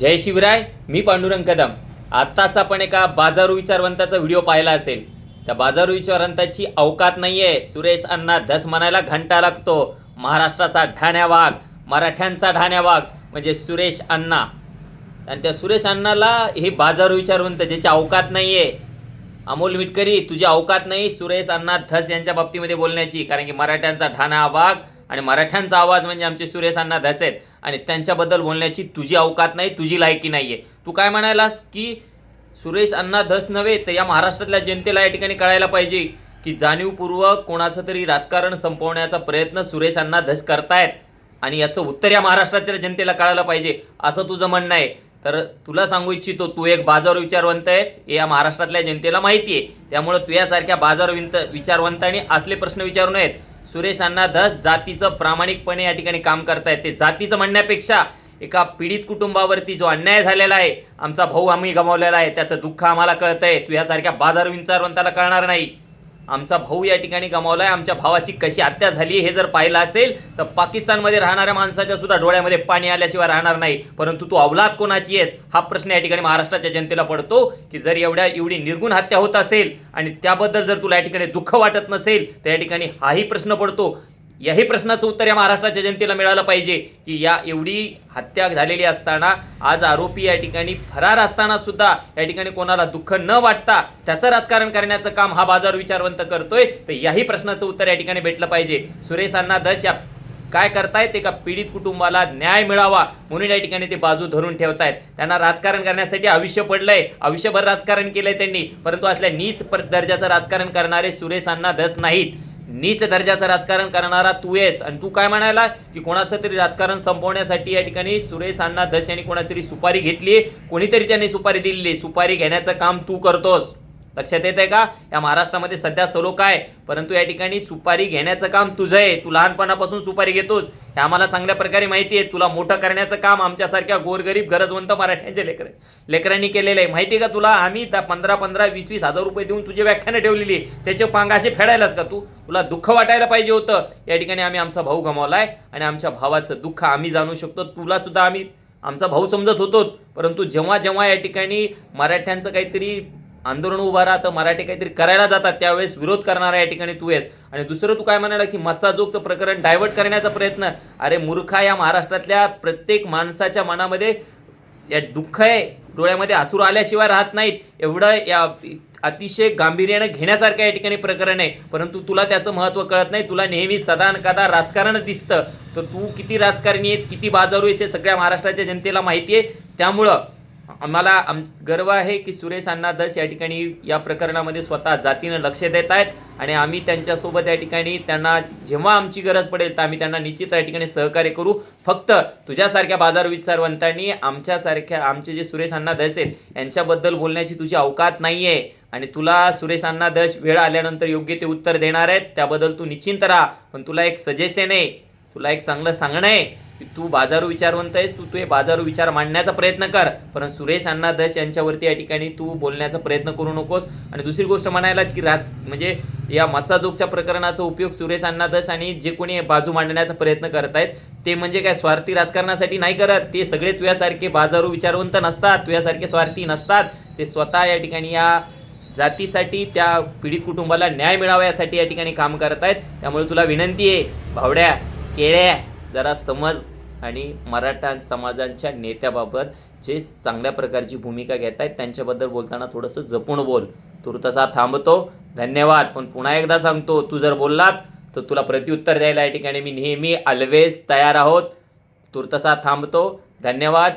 जय शिवराय मी पांडुरंग कदम. आत्ताच आपण एका बाजारू विचारवंताचा व्हिडिओ पाहिला असेल. त्या बाजारू विचारवंताची अवकात नाही आहे सुरेश अण्णा धस म्हणायला घंटा लागतो. महाराष्ट्राचा ढाण्या वाघ मराठ्यांचा ढाण्या वाघ म्हणजे सुरेश अण्णा. आणि त्या सुरेश अण्णाला हे बाजारू विचारवंत ज्याची अवकात नाही आहे अमोल मिटकरी तुझी अवकात नाही सुरेश अण्णा धस यांच्या बाबतीमध्ये बोलण्याची कारण की मराठ्यांचा ठाणा वाघ आणि मराठ्यांचा आवाज म्हणजे आमचे सुरेश अण्णा धस आहेत. आणि त्यांच्याबद्दल बोलण्याची तुझी अवकात नाही तुझी लायकी नाही आहे तू काय म्हणायलास की सुरेश अण्णा धस नव्हे तर या महाराष्ट्रातल्या जनतेला या ठिकाणी कळायला पाहिजे की जाणीवपूर्वक कोणाचं तरी राजकारण संपवण्याचा प्रयत्न सुरेश अण्णा धस करतायत. आणि याचं उत्तर या महाराष्ट्रातल्या जनतेला कळायला पाहिजे असं तुझं म्हणणं आहे. तर तुला सांगू इच्छितो तू एक बाजार विचारवंत आहेस. हे या महाराष्ट्रातल्या जनतेला माहिती आहे. त्यामुळं तुझ्यासारख्या बाजार विंत विचारवंतांनी असले प्रश्न विचारू नयेत. सुरेश अण्णा धस जातीचं प्रामाणिकपणे या ठिकाणी काम करतायत. ते जातीचं म्हणण्यापेक्षा एका पीडित कुटुंबावरती जो अन्याय झालेला आहे आमचा भाऊ आम्ही गमावलेला आहे त्याचं दुःख आम्हाला कळतंय. तुझ्यासारख्या बाजार विचारवंताला कळणार नाही. आमचा भाऊ या ठिकाणी गमावलाय. आमच्या भावाची कशी हत्या झाली हे जर पाहिलं असेल तर पाकिस्तानमध्ये राहणाऱ्या माणसाच्या सुद्धा डोळ्यामध्ये पाणी आल्याशिवाय राहणार नाही. परंतु तू अवलाद कोणाची आहेस? हा प्रश्न या ठिकाणी महाराष्ट्राच्या जनतेला पडतो की जर एवढ्या एवढी निर्गुण हत्या होत असेल आणि त्याबद्दल जर तुला या ठिकाणी दुःख वाटत नसेल तर या ठिकाणी हाही प्रश्न पडतो. याही प्रश्नाचं उत्तर या महाराष्ट्राच्या जनतेला मिळालं पाहिजे की या एवढी हत्या झालेली असताना आज आरोपी या ठिकाणी फरार असताना सुद्धा या ठिकाणी कोणाला दुःख न वाटता त्याचं राजकारण करण्याचं काम हा बाजार विचारवंत करतोय. तर याही प्रश्नाचं उत्तर या ठिकाणी भेटलं पाहिजे. सुरेश अण्णा दश या काय करतायत? एका पीडित कुटुंबाला न्याय मिळावा म्हणून या ठिकाणी ते बाजू धरून ठेवतायत. त्यांना राजकारण करण्यासाठी आयुष्य पडलंय. आयुष्यभर राजकारण केलंय त्यांनी. परंतु असल्या नीच दर्जाचं राजकारण करणारे सुरेश अण्णा नाहीत. नीच दर्जाचं राजकारण करणारा तू आहेस. आणि तू काय म्हणायला? की कोणाचं तरी राजकारण संपवण्यासाठी या ठिकाणी सुरेश अण्णा धस यांनी कोणातरी सुपारी घेतली कोणीतरी त्यांनी सुपारी दिलेली सुपारी घेण्याचं काम तू करतोस. लक्षात येत आहे का? या महाराष्ट्रामध्ये सध्या सलो काय परंतु या ठिकाणी सुपारी घेण्याचं काम तुझं आहे. तू लहानपणापासून सुपारी घेतोस. हे आम्हाला चांगल्या प्रकारे माहिती आहे. तुला मोठं करण्याचं काम आमच्यासारख्या गोरगरीब गरजवंत मराठ्यांचे लेकर लेकरांनी केलेलं आहे. माहिती आहे का तुला? आम्ही त्या पंधरा पंधरा वीस वीस हजार रुपये देऊन तुझी व्याख्यानं ठेवलेली आहे. त्याचे पांगाशे फेडायलाच का तू? तुला दुःख वाटायला पाहिजे होतं. या ठिकाणी आम्ही आमचा भाऊ गमावला आहे आणि आमच्या भावाचं दुःख आम्ही जाणू शकतो. तुला सुद्धा आम्ही आमचा भाऊ समजत होतो परंतु जेव्हा जेव्हा या ठिकाणी मराठ्यांचं काहीतरी आंदोलन उभा राहतं मराठी काहीतरी करायला जातात त्यावेळेस विरोध करणारा या ठिकाणी तू आहेस. आणि दुसरं तू काय म्हणाला की मस्साजोगचं प्रकरण डायव्हर्ट करण्याचा प्रयत्न? अरे मूर्खा या महाराष्ट्रातल्या प्रत्येक माणसाच्या मनामध्ये या दुःख आहे. डोळ्यामध्ये आसूर आल्याशिवाय राहत नाहीत. एवढं या अतिशय गांभीर्यानं घेण्यासारखं या ठिकाणी प्रकरण आहे. परंतु तुला त्याचं महत्त्व कळत नाही. तुला नेहमी सदानकदा राजकारण दिसतं. तर तू किती राजकारणी आहेत किती बाजारू आहेस हे सगळ्या महाराष्ट्राच्या जनतेला माहिती आहे. त्यामुळं आम्हाला आम गर्व आहे की सुरेश अण्णा दस या ठिकाणी या प्रकरणामध्ये स्वतः जातीनं लक्ष देत आहेत आणि आम्ही त्यांच्यासोबत या ठिकाणी त्यांना जेव्हा आमची गरज पडेल तर आम्ही त्यांना निश्चित या ठिकाणी सहकार्य करू. फक्त तुझ्यासारख्या बाजार विचारवंतांनी आमच्यासारख्या आमचे जे सुरेश अण्णा दस आहेत यांच्याबद्दल बोलण्याची तुझी अवकात नाही आहे आणि तुला सुरेश अण्णा दश वेळ आल्यानंतर योग्य ते उत्तर देणार आहेत त्याबद्दल तू निश्चिंत राहा. पण तुला एक सजेशन आहे तुला एक चांगलं सांगणं आहे. की तू बाजारू विचारवंत आहेस तू तुझे बाजारू विचार मांडण्याचा प्रयत्न कर. पण सुरेश अण्णा दश यांच्यावरती या ठिकाणी तू बोलण्याचा प्रयत्न करू नकोस. आणि दुसरी गोष्ट म्हणायला की राज म्हणजे या मसाजोगच्या प्रकरणाचा उपयोग सुरेश अण्णा दश आणि जे कोणी बाजू मांडण्याचा प्रयत्न करत आहेत ते म्हणजे काय स्वार्थी राजकारणासाठी नाही करत? ते सगळे तुझ्यासारखे बाजारू विचारवंत नसतात तुझ्यासारखे स्वार्थी नसतात. ते स्वतः या ठिकाणी या जातीसाठी त्या पीडित कुटुंबाला न्याय मिळावा यासाठी या ठिकाणी काम करत आहेत त्यामुळे तुला विनंती आहे भावड्या केळ्या जरा समज आणि मराठा समाजांच्या नेत्याबाबत जे चांगल्या प्रकारची भूमिका घेत आहेत त्यांच्याबद्दल बोलताना थोडंसं जपून बोल. तुर्तसा थांबतो. धन्यवाद. पण पुन्हा एकदा सांगतो तू जर बोललात तर तुला प्रत्युत्तर द्यायला या ठिकाणी मी नेहमी ऑलवेज तयार आहोत. तुर्तसा थांबतो. धन्यवाद.